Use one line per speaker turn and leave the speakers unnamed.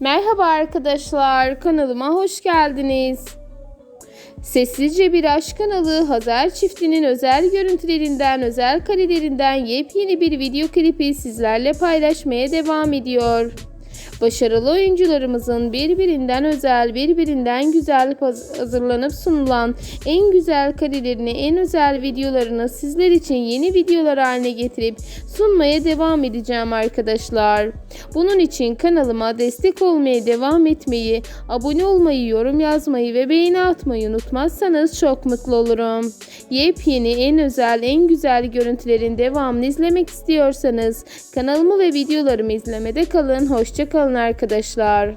Merhaba arkadaşlar, kanalıma hoş geldiniz. Sessizce Bir Aşk kanalı Hazar çiftinin özel görüntülerinden, özel karelerinden yepyeni bir video klipi sizlerle paylaşmaya devam ediyor. Başarılı oyuncularımızın birbirinden özel, birbirinden güzel haz- hazırlanıp sunulan en güzel karelerini, en özel videolarını sizler için yeni videolar haline getirip sunmaya devam edeceğim arkadaşlar. Bunun için kanalıma destek olmaya devam etmeyi, abone olmayı, yorum yazmayı ve beğeni atmayı unutmazsanız çok mutlu olurum. Yepyeni, en özel, en güzel görüntülerin devamını izlemek istiyorsanız kanalımı ve videolarımı izlemede kalın. Hoşça kalın arkadaşlar.